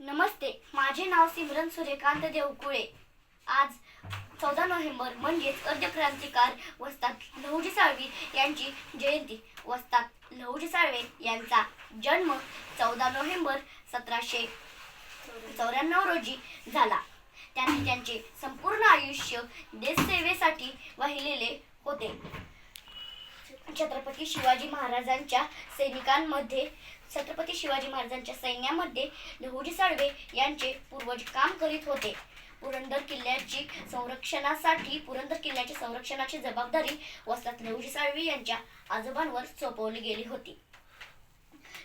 नमस्ते. माझे नाव सिमरन सूर्यकांत देवकुळे. आज चौदा नोव्हेंबर म्हणजेच अर्धक्रांतिकार वस्तात लहुजी साळवी यांची जयंती. वस्तात लहुजी साळवे यांचा जन्म चौदा नोव्हेंबर सतराशे चौऱ्याण्णव रोजी झाला. त्यांनी त्यांचे संपूर्ण आयुष्य देशसेवेसाठी वाहिलेले होते. छत्रपती शिवाजी महाराजांच्या सैनिकांमध्ये छत्रपती शिवाजी महाराजांच्या सैन्यामध्ये लहुजी साळवे यांचे पूर्वज काम करीत होते. पुरंदर किल्ल्याची संरक्षणासाठी पुरंदर किल्ल्याच्या संरक्षणाची जबाबदारी वस्तात लहुजी साळवे यांच्या आजोबांवर सोपवली गेली होती.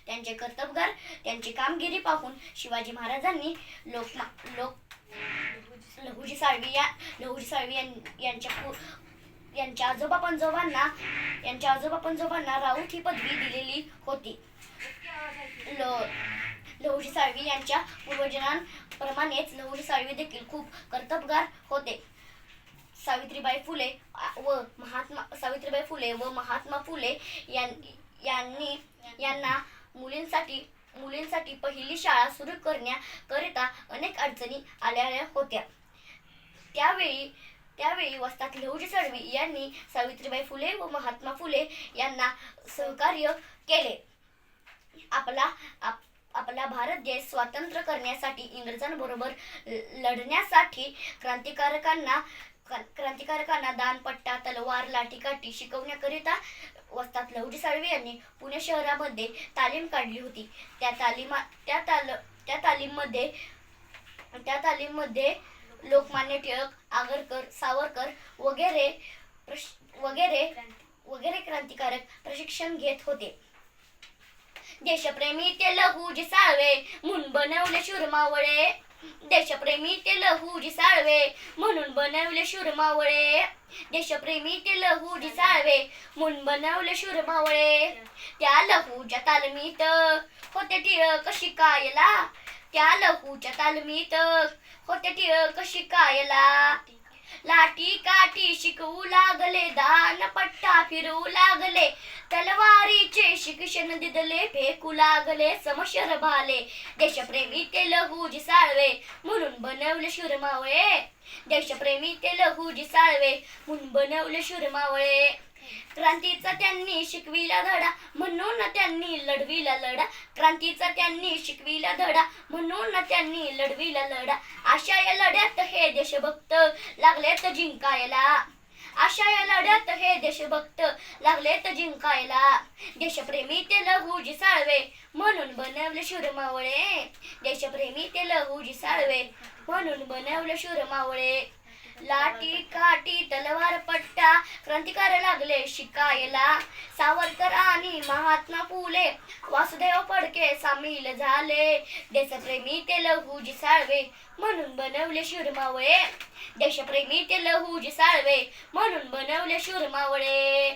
त्यांचे कर्तबगार त्यांची कामगिरी पाहून शिवाजी महाराजांनी लोक लोक लहुजी साळवी या लहुजी साळवी यांच्या पु- यांच्या आजोबा पंजोबांना यांच्या आजोबा पंजोबांना राऊत ही पदवी दिलेली होती. लहुजी साळवी यांच्या पूर्वजनांप्रमाणेच लहुजी साळवी देखील खूप कर्तबगार होते. सावित्रीबाई फुले व महात्मा सावित्रीबाई फुले व महात्मा फुले यां- यांनी यांना मुलींसाठी मुलींसाठी पहिली शाळा सुरू करण्याकरिता अनेक अडचणी आल्या होत्या. त्यावेळी त्यावेळी वस्तात लहुजी साळवी यांनी सावित्रीबाई फुले व महात्मा फुले यांना सहकार्य केले. आपला आप, आपला भारत देश स्वातंत्र्य करण्यासाठी इंग्रजांबरोबर ल- लढण्यासाठी क्रांतिकारकांना क्रां- क्रांतिकारकांना दानपट्टा तलवार लाठीकाठी शिकवण्याकरिता वस्तात लहुजी साळवे यांनी पुणे शहरामध्ये तालीम काढली होती. त्या तालीमा त्या ताल त्या तालीममध्ये त्या तालीममध्ये लोकमान्य टिळक आगरकर सावरकर वगैरे वगैरे वगैरे क्रांतिकारक प्रशिक्षण घेत होते. देशप्रेमी ते लहू साळवे म्हणून बनवले शूरमावळे देशप्रेमी ते लहू साळवे म्हणून बनवले शूरमावळे देशप्रेमी ते लहू साळवे म्हणून बनवले शूरमावळे त्या लहूच्या तालमीत होते टिळक शिकायला. त्या लहूच्या तालमीत होते टिळक शिकायला लाठी काठी शिकवू लागले दान पट्टा फिरवू लागले तलवारीचे शिक्षण दिदले फेकू लागले समशर भाले. देशप्रेमी ते लहूजी साळवे म्हणून बनवले शुरमावळे. देशप्रेमी ते लहूजी साळवे म्हणून बनवले शुरमावळे. क्रांतीचा त्यांनी शिकविला धडा म्हणून त्यांनी लढविला लढा. क्रांतीचा त्यांनी शिकविला धडा म्हणून त्यांनी लढविला लढा. अशा या लढ्यात हे देशभक्त लागलेत जिंकायला. अशा या लढ्यात हे देशभक्त लागलेत जिंकायला. देशप्रेमी ते लहूजी साळवे म्हणून बनवले शूरमावळे. देशप्रेमी ते लहूजी साळवे म्हणून बनवले शूरमावळे. लाठी काठी तलवार पट्टा क्रांतिकार लागले शिकायला. सावरकर आणि महात्मा फुले वासुदेव फडके सामील झाले. देशप्रेमी ते लहूजी साळवे म्हणून बनवले शूरमावळे. देशप्रेमी ते लहूजी साळवे म्हणून बनवले शुरमावळे.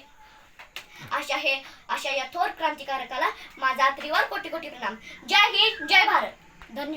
अशा हे अशा या थोर क्रांतिकारकाला माझा त्रिवार कोटी कोटी प्रणाम. जय हिंद जय भारत. धन्यवाद.